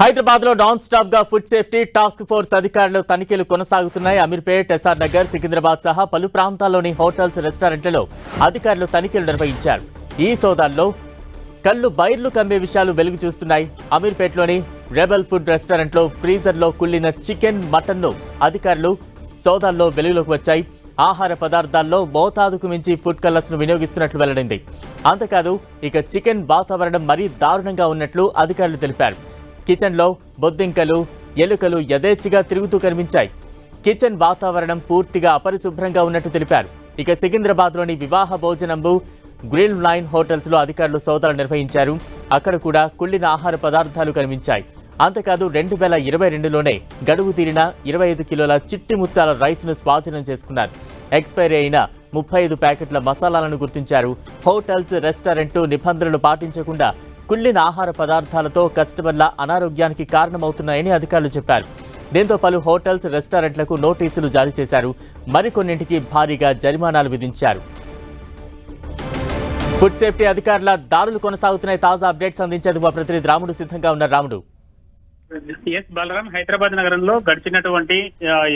హైదరాబాద్లో నాన్ స్టాప్గా food safety task force అధికారులు తనిఖీలు కొనసాగుతున్నాయి. అమీర్పేట్ ఎస్ఆర్ నగర్ సికింద్రాబాద్ సహా పలు ప్రాంతాల్లోని హోటల్స్ రెస్టారెంట్లలో అధికారులు తనిఖీలు నిర్వహించారు. ఈ సోదాల్లో కళ్ళు బైర్లు కమ్మే విషయాలు వెలుగు చూస్తున్నాయి. అమీర్పేట్లోని రెబల్ ఫుడ్ రెస్టారెంట్లో ఫ్రీజర్లో కుళ్ళిన చికెన్ మటన్ను అధికారులు సోదాల్లో వెలుగులోకి వచ్చాయి. ఆహార పదార్థాల్లో మోతాదుకు మించి ఫుడ్ కలర్స్ను వినియోగిస్తున్నట్లు వెల్లడింది. అంతేకాదు ఇక చికెన్ వాతావరణం మరీ దారుణంగా ఉన్నట్లు అధికారులు తెలిపారు. కిచెన్లో బొద్దింకలు ఎలుకలు యథేచ్ఛగా తిరుగుతూ కనిపించాయి. కిచెన్ వాతావరణం పూర్తిగా అపరిశుభ్రంగా ఉన్నట్టు తెలిపారు. ఇక సికింద్రాబాద్లోని వివాహ భోజనంబు గ్రిల్ లైన్ హోటల్స్లో అధికారులు సోదాలు నిర్వహించారు. అక్కడ కూడా కుళ్ళిన ఆహార పదార్థాలు కనిపించాయి. అంతేకాదు రెండు వేల ఇరవై రెండులోనే గడువు తీరిన ఇరవై ఐదు కిలోల చిట్టి ముత్తాల రైస్ను స్వాధీనం చేసుకున్నారు. ఎక్స్పైరీ అయిన ముప్పై ఐదు ప్యాకెట్ల మసాలాలను గుర్తించారు. హోటల్స్ రెస్టారెంట్ నిబంధనలు పాటించకుండా కుళ్ళిన ఆహార పదార్థాలతో కస్టమర్ల అనారోగ్యానికి కారణమవుతున్నాయని అధికారులు చెప్పారు. దీంతో పలు హోటల్స్ రెస్టారెంట్లకు నోటీసులు జారీ చేశారు. మరికొన్నింటికి భారీగా జరిమానాలు విధించారు. ఫుడ్ సేఫ్టీ అధికారుల దాడులు కొనసాగుతున్నాయి. తాజా అప్డేట్స్ అందించేందుకు మా ప్రతినిధి రాముడు సిద్ధంగా ఉన్న రాముడు. ఎస్ బలరాం. హైదరాబాద్ నగరంలో గడిచినటువంటి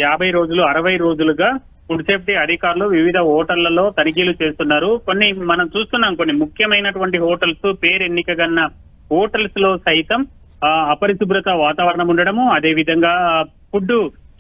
యాభై రోజులు అరవై రోజులుగా ఫుడ్ సేఫ్టీ అధికారులు వివిధ హోటళ్ళలో తనిఖీలు చేస్తున్నారు. కొన్ని మనం చూస్తున్నాం కొన్ని ముఖ్యమైనటువంటి హోటల్స్ పేరు ఎన్నికగన్న హోటల్స్లో సైతం అపరిశుభ్రత వాతావరణం ఉండడము అదే విధంగా ఫుడ్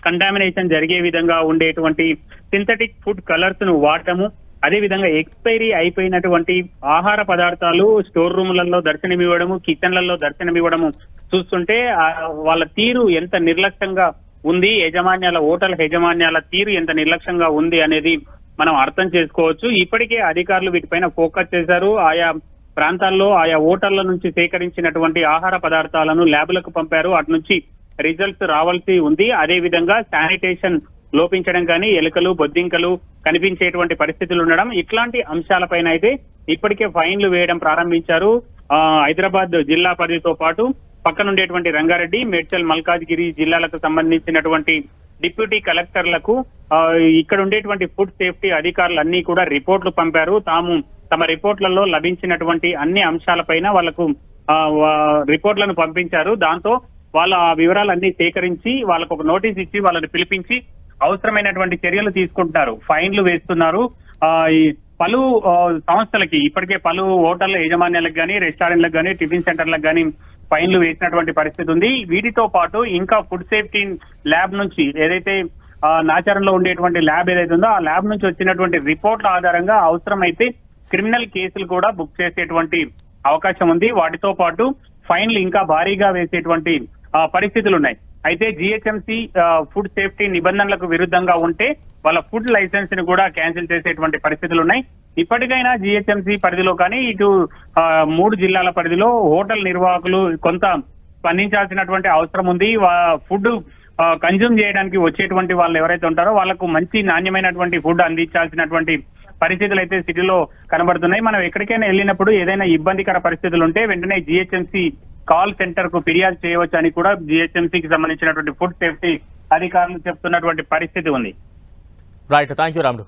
కంటామినేషన్ జరిగే విధంగా ఉండేటువంటి సింథటిక్ ఫుడ్ కలర్స్ను వాడటము అదే విధంగా ఎక్స్పైరీ అయిపోయినటువంటి ఆహార పదార్థాలు స్టోర్ రూమ్లలో దర్శనమివ్వడము కిచెన్లలో దర్శనమివ్వడము చూస్తుంటే ఆ వాళ్ళ తీరు ఎంత నిర్లక్ష్యంగా ఉంది యజమాన్యాల హోటల్ యజమాన్యాల తీరు ఎంత నిర్లక్ష్యంగా ఉంది అనేది మనం అర్థం చేసుకోవచ్చు. ఇప్పటికే అధికారులు వీటిపైన ఫోకస్ చేశారు. ఆయా ప్రాంతాల్లో ఆయా ఓటర్ల నుంచి సేకరించినటువంటి ఆహార పదార్థాలను ల్యాబ్లకు పంపారు. అటు నుంచి రిజల్ట్స్ రావాల్సి ఉంది. అదే విధంగా శానిటేషన్ లోపించడం కానీ ఎలుకలు బొద్దింకలు కనిపించేటువంటి పరిస్థితులు ఉండడం ఇట్లాంటి అంశాలపైన అయితే ఇప్పటికే ఫైన్లు వేయడం ప్రారంభించారు. ఆ, హైదరాబాద్ జిల్లా పరిధితో పాటు పక్కన ఉండేటువంటి రంగారెడ్డి మేడ్చల్ మల్కాజ్గిరి జిల్లాలకు సంబంధించినటువంటి డిప్యూటీ కలెక్టర్లకు ఇక్కడ ఉండేటువంటి ఫుడ్ సేఫ్టీ అధికారులు అన్ని కూడా రిపోర్ట్లు పంపారు. తాము తమ రిపోర్ట్లలో లభించినటువంటి అన్ని అంశాలపైన వాళ్ళకు రిపోర్ట్లను పంపించారు. దాంతో వాళ్ళ వివరాలన్నీ సేకరించి వాళ్ళకు ఒక నోటీస్ ఇచ్చి వాళ్ళని పిలిపించి అవసరమైనటువంటి చర్యలు తీసుకుంటున్నారు. ఫైన్లు వేస్తున్నారు. ఆ, పలు సంస్థలకి ఇప్పటికే పలు హోటళ్ళ యాజమాన్యాలకు కానీ రెస్టారెంట్లకు కానీ టిఫిన్ సెంటర్లకు కానీ ఫైన్లు వేసినటువంటి పరిస్థితి ఉంది. వీటితో పాటు ఇంకా ఫుడ్ సేఫ్టీ ల్యాబ్ నుంచి ఏదైతే నాచారంలో ఉండేటువంటి ల్యాబ్ ఏదైతే ఉందో ఆ ల్యాబ్ నుంచి వచ్చినటువంటి రిపోర్ట్ల ఆధారంగా అవసరమైతే క్రిమినల్ కేసులు కూడా బుక్ చేసేటువంటి అవకాశం ఉంది. వాటితో పాటు ఫైన్లు ఇంకా భారీగా వేసేటువంటి పరిస్థితులు ఉన్నాయి. అయితే జిహెచ్ఎంసీ ఫుడ్ సేఫ్టీ నిబంధనలకు విరుద్ధంగా ఉంటే వాళ్ళ ఫుడ్ లైసెన్స్ని కూడా క్యాన్సిల్ చేసేటువంటి పరిస్థితులు ఉన్నాయి. ఇప్పటికైనా జిహెచ్ఎంసీ పరిధిలో కానీ ఇటు మూడు జిల్లాల పరిధిలో హోటల్ నిర్వాహకులు కొంత స్పందించాల్సినటువంటి అవసరం ఉంది. ఫుడ్ కన్జ్యూమ్ చేయడానికి వచ్చేటువంటి వాళ్ళు ఎవరైతే ఉంటారో వాళ్ళకు మంచి నాణ్యమైనటువంటి ఫుడ్ అందించాల్సినటువంటి పరిస్థితులు అయితే సిటీలో కనబడుతున్నాయి. మనం ఎక్కడికైనా వెళ్ళినప్పుడు ఏదైనా ఇబ్బందికర పరిస్థితులు ఉంటే వెంటనే జిహెచ్ఎంసీ కాల్ సెంటర్కు ఫిర్యాదు చేయవచ్చు అని కూడా జిహెచ్ఎంసీకి సంబంధించినటువంటి ఫుడ్ సేఫ్టీ అధికారులు చెప్తున్నటువంటి పరిస్థితి ఉంది. రైట్ థ్యాంక్ యూ రాముడు